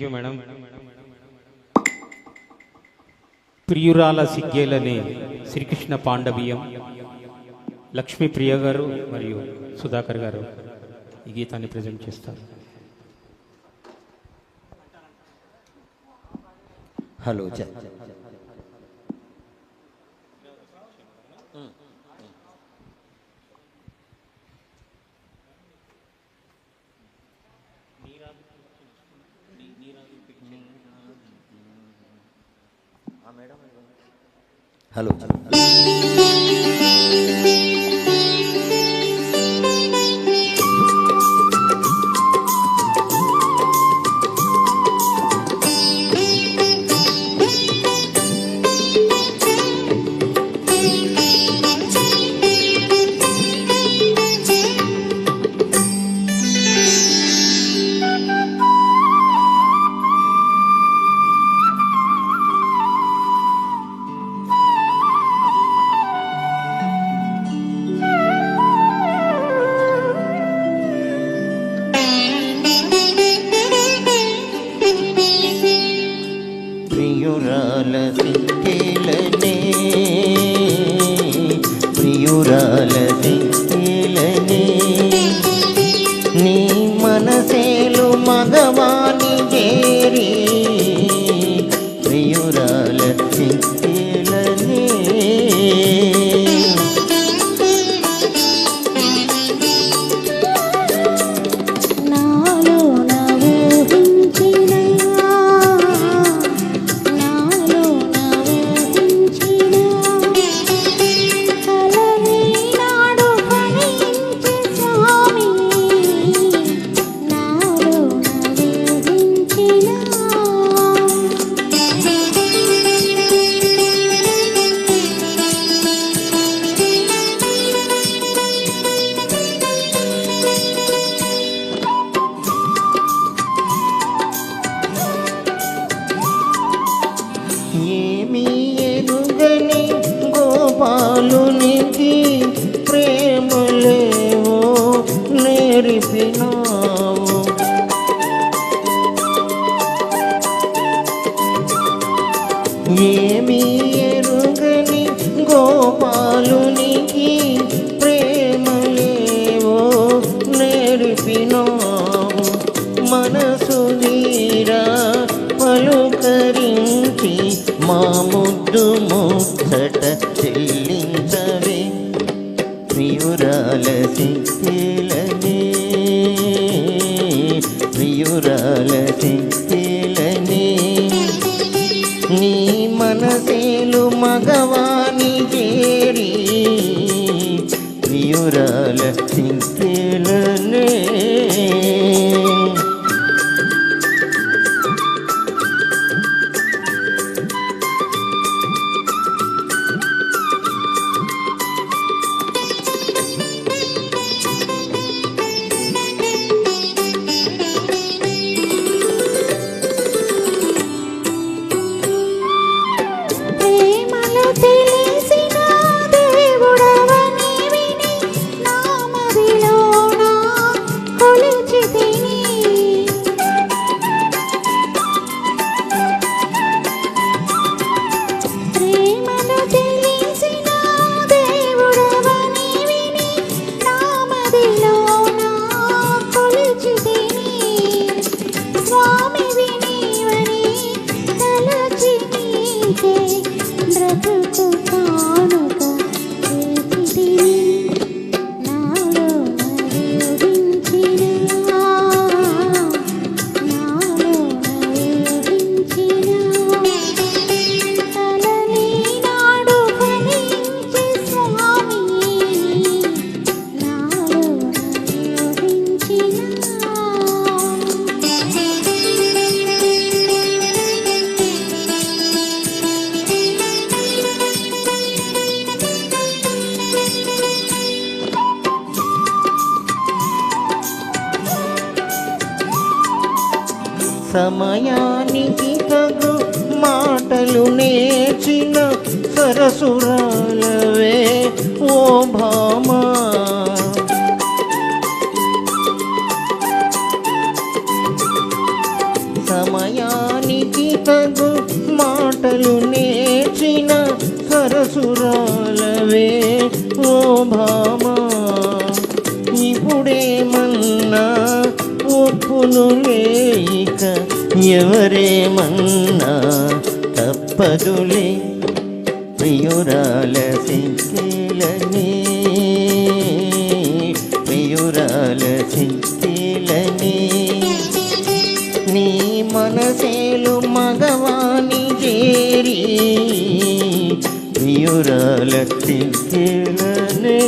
You madam ప్రియురాల సిగ్గేలనే శ్రీకృష్ణ పాండవీయం లక్ష్మీప్రియ గారు మరియు సుధాకర్ గారు ఈ గీతాన్ని ప్రజెంట్ చేస్తారు. హలో చె హలో ప్రియురాల సిక్కేలనే నీ మనసేలు మగవాణి చేరి ప్రియురాల ఏమీ ఎరుగని గోపాలునికి ప్రేమలేవో నేర్పినావు. మనసు తీరా పలుకరించి మా ముద్దు ముచ్చట చెల్లించవే. ప్రియురాల సిక్కిలనే ప్రియురాల సిక్కిలనే సమయానికి తగు మాటలు నేర్చిన సరసురాలవే ఓ భామా. సమయానికి తగు మాటలు నేర్చిన సరసురాలవే ఓ భామా. ఇప్పుడేమన్నా ఒప్పును లేక ఎవరేమన్నా తప్పదులే. ప్రియురాల సింకిలని ప్రియురాల సింకిలని. నీ మనసేలు మగవాణి చేరి ప్రియురాల సింకిలనే.